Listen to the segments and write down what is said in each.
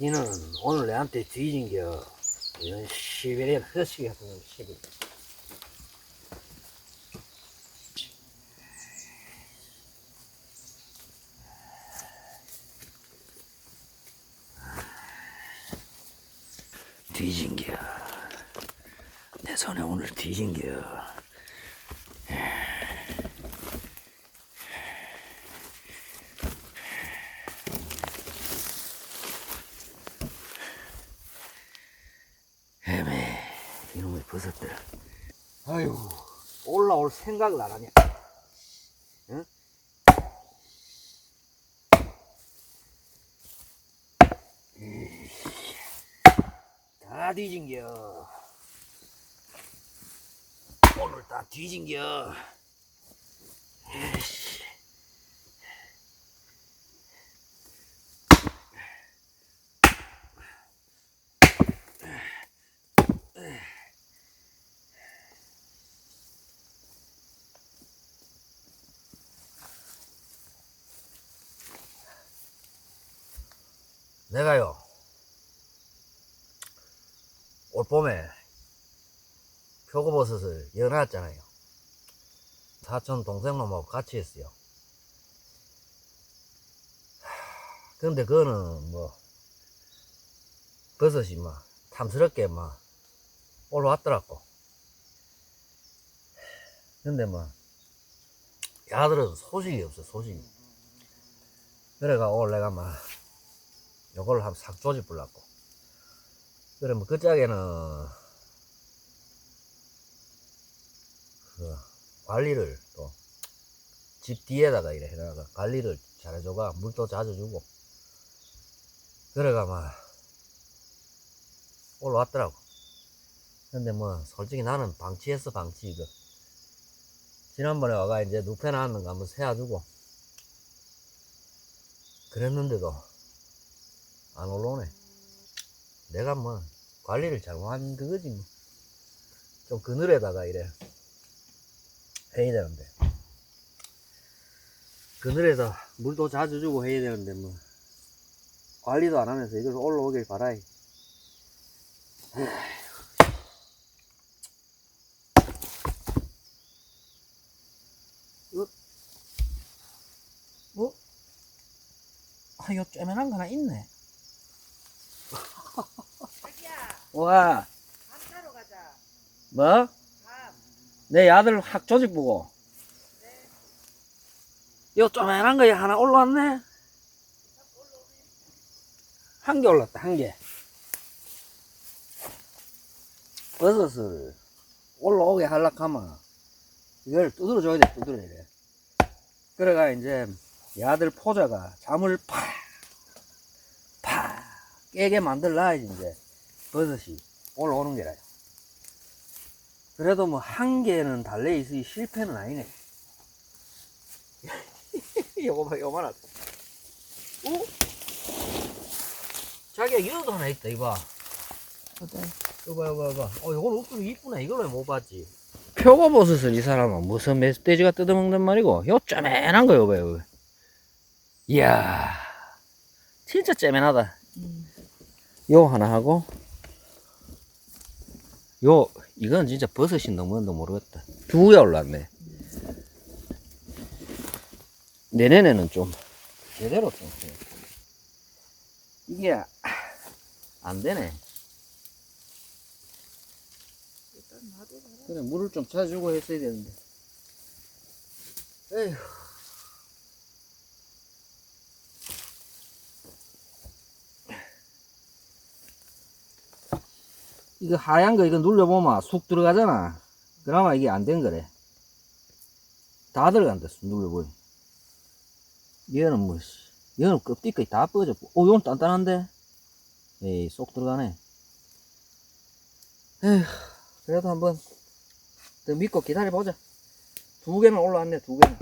니는 오늘 내한테 뒤진겨. 이런 시베리안 허시 같은 놈 시비. 뒤진겨. 내 손에 오늘 뒤진겨. 이놈의 버섯들 아유 올라올 생각을 안 하냐. 응? 다 뒤진겨. 오늘 다 뒤진겨. 에이씨. 내가요 올 봄에 표고버섯을 연해왔잖아요. 사촌 동생놈하고 같이 했어요. 하, 근데 그거는 뭐 버섯이 막 탐스럽게 막 올라왔더라고. 근데 뭐 야들은 소식이 없어 소식이. 그래가 내가 막 요걸 한번 싹 조집불라고. 그래 뭐 그짝에는 그 관리를 또 집 뒤에다가 이래 해다가 관리를 잘해줘가 물도 자주 주고. 그래가 막 올라왔더라고. 근데 뭐 솔직히 나는 방치했어 방치 이거. 지난번에 와가 이제 누페 나왔는 거 한번 세워주고. 그랬는데도 안 올라오네. 내가 뭐 관리를 잘못한 그거지 뭐. 좀 그늘에다가 이래 해야 되는데. 그늘에다 물도 자주 주고 해야 되는데 뭐 관리도 안 하면서 이걸 올라오길 바라이. 어? 아, 이거 쬐면한 거 하나 있네. 자기야, 와, 밥 가자. 뭐? 밥. 내 아들 학 조직 보고. 이거 쪼매난 거 하나 올라왔네? 한 개 올랐다, 한 개. 버섯을 올라오게 하려면 이걸 두드려 줘야 돼, 두드려야 돼. 그래가 이제 이 아들 포자가 잠을 파, 파, 깨게 만들어야지 이제 버섯이 올라오는 게라요. 그래도 뭐 한 개는 달래 있으니 실패는 아니네. 요거 봐, 요만하다. 오? 자기야, 이거도 하나 있다, 이봐. 어때? 이거 봐, 이거 봐, 이거 봐. 어, 이건 옷도 이쁘네. 이걸 왜 못 봤지? 표고버섯을 이 사람은 무슨 메시지가 뜯어먹는 말이고, 요 쪼맨한 거, 요거, 요거. 이야, 진짜 쪼맨하다. 음. 요 하나 하고, 요, 이건 진짜 버섯이 너무는도 모르겠다. 두개 올랐네. 내년에는 좀, 제대로 좀, 해. 이게, 아, 안 되네. 그래, 물을 좀 찾아주고 했어야 되는데. 에휴. 이거 하얀 거 이거 눌려보면 쑥 들어가잖아. 그나마 이게 안 된 거래. 다 들어간다, 쑥 눌려보니. 얘는 뭐, 씨, 얘는 껍데기 다 빠졌고. 오, 이건 단단한데? 에이, 쏙 들어가네. 에휴, 그래도 한번 더 믿고 기다려보자. 두 개는 올라왔네, 두 개는.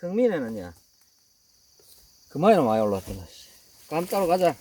성민에는요, 그만이나 많이. 감 따러 가자.